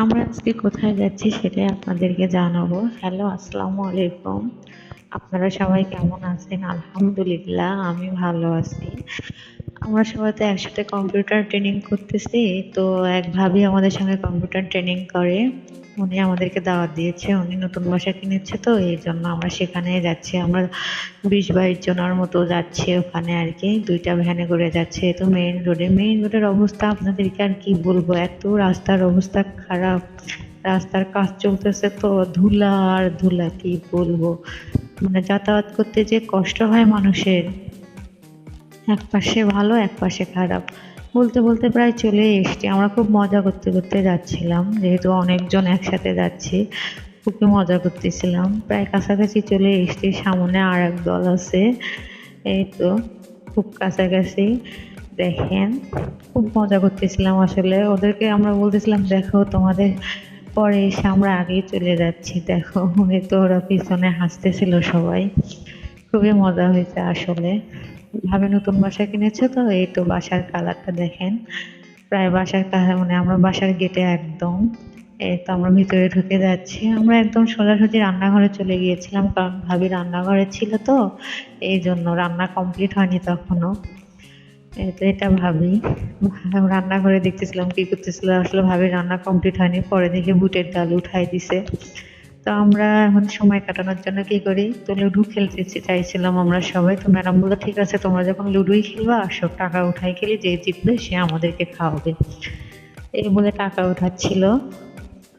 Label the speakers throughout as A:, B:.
A: আমরা আজকে কোথায় যাচ্ছি সেটাই আপনাদেরকে জানাব। হ্যালো আসসালামু আলাইকুম। আপনারা সবাই কেমন আছেন? আলহামদুলিল্লাহ, আমি ভালো আছি। আমরা সবাই তো একসাথে কম্পিউটার ট্রেনিং করতেছি, তো এক ভাবি আমাদের সঙ্গে কম্পিউটার ট্রেনিং করে। উনি আমাদেরকে দাওয়াত দিয়েছে, উনি নতুন বাসা কিনেছে তো, এই জন্য আমরা সেখানে যাচ্ছি। আমরা বিশ বাইশ জনের মতো যাচ্ছি ওখানে আর কি, দুইটা ভ্যানে করে যাচ্ছে। তো মেইন রোডে মেইন রোডের অবস্থা আপনাদেরকে আর কি বলব? এত রাস্তার অবস্থা খারাপ, রাস্তার কাজ চলতেছে তো, ধুলা আর ধুলা, কি বলব? মানে যাতায়াত করতে যে কষ্ট হয় মানুষের, এক পাশে ভালো, এক পাশে খারাপ। বলতে বলতে প্রায় চলে এসছি। আমরা খুব মজা করতে করতে যাচ্ছিলাম। যেহেতু অনেকজন একসাথে যাচ্ছি খুবই মজা করতেছিলাম। প্রায় কাছাকাছি চলে এসছি। সামনে আর এক দল আছে। এই তো, খুব কাছাকাছি। দেখেন, খুব মজা করতেছিলাম আসলে। ওদেরকে আমরা বলতেছিলাম, দেখো তোমাদের পরে এসে আমরা আগেই চলে যাচ্ছি। দেখো তো ওরা পিছনে হাসতেছিল সবাই। খুবই মজা হয়েছে আসলে। ভাবে নতুন বাসা কিনেছে তো? এই তো বাসার কালারটা দেখেন। প্রায় বাসার কালার মানে আমরা বাসার গেটে একদম। এই তো আমরা ভিতরে ঢুকে যাচ্ছি। আমরা একদম সোজাসুজি রান্নাঘরে চলে গিয়েছিলাম কারণ ভাবি রান্নাঘরে ছিল তো। এই জন্য রান্না কমপ্লিট হয়নি তখনও। এটা ভাবি। রান্নাঘরে দেখতেছিলাম কি করতেছিল, আসলে ভাবি রান্না কমপ্লিট হয়নি, পরে দেখে বুটের ডাল উঠাই দিছে। তো আমরা এখন সময় কাটানোর জন্য কি করি? তো লুডু খেলতে চাইছিলাম আমরা সবাই। তো ম্যাডাম বলল ঠিক আছে, তোমরা যখন লুডুই খেলবা আসো টাকা উঠাই খেলি যে জিতবে, সে আমাদেরকে খাওয়াবে। এই বলে টাকা উঠাচ্ছিল।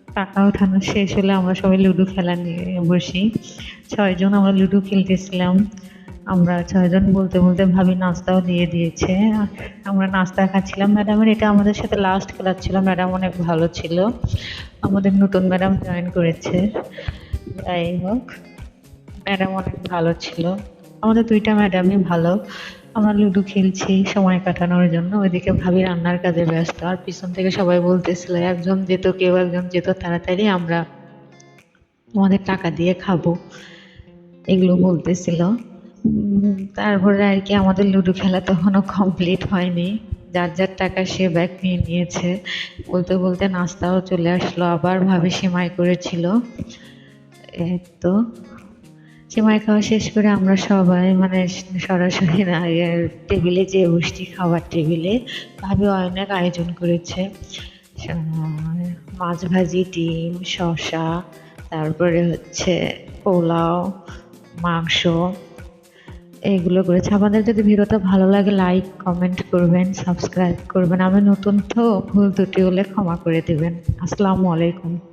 A: টাকা উঠানো শেষ হলে আমরা সবাই লুডো খেলা নিয়ে বসি। ছয়জন আমরা লুডো খেলতেছিলাম। আমরা ছয়জন বলতে বলতে ভাবি নাস্তাও দিয়ে দিয়েছে। আমরা নাস্তা খাচ্ছিলাম। ম্যাডামের এটা আমাদের সাথে লাস্ট ক্লাস ছিল। ম্যাডাম অনেক ভালো ছিল। আমাদের নতুন ম্যাডাম জয়েন করেছে। যাই হোক, ম্যাডাম অনেক ভালো ছিল। আমাদের দুইটা ম্যাডামই ভালো। আমরা লুডো খেলছি সময় কাটানোর জন্য। ওইদিকে ভাবি রান্নার কাজে ব্যস্ত। আর পিছন থেকে সবাই বলতেছিল, একজন যেত, কেউ একজন যেত, তাড়াতাড়ি আমরা আমাদের টাকা দিয়ে খাব। এগুলো বলতেছিল। তারপরে আর কি আমাদের লুডো খেলা তখনও কমপ্লিট হয়নি। যার যার টাকা সে ব্যাগ নিয়ে নিয়েছে। বলতে বলতে নাস্তাও চলে আসলো, আবার ভাবে সেমাই করেছিল। তো। সেমাই খাওয়া শেষ করে আমরা সবাই মানে সরাসরি টেবিলে যে বসছি খাবার টেবিলে। ভাবে অনেক আয়োজন করেছে। মাছ ভাজি, ডিম, শসা, তারপরে হচ্ছে পোলাও, মাংস। এইগুলো করেছে। আমাদের যদি ভিডিওটা ভালো লাগে লাইক কমেন্ট করবেন সাবস্ক্রাইব করবেন। আমি নতুন তো, ভুল দুটি হলে ক্ষমা করে দেবেন। আসসালামু আলাইকুম।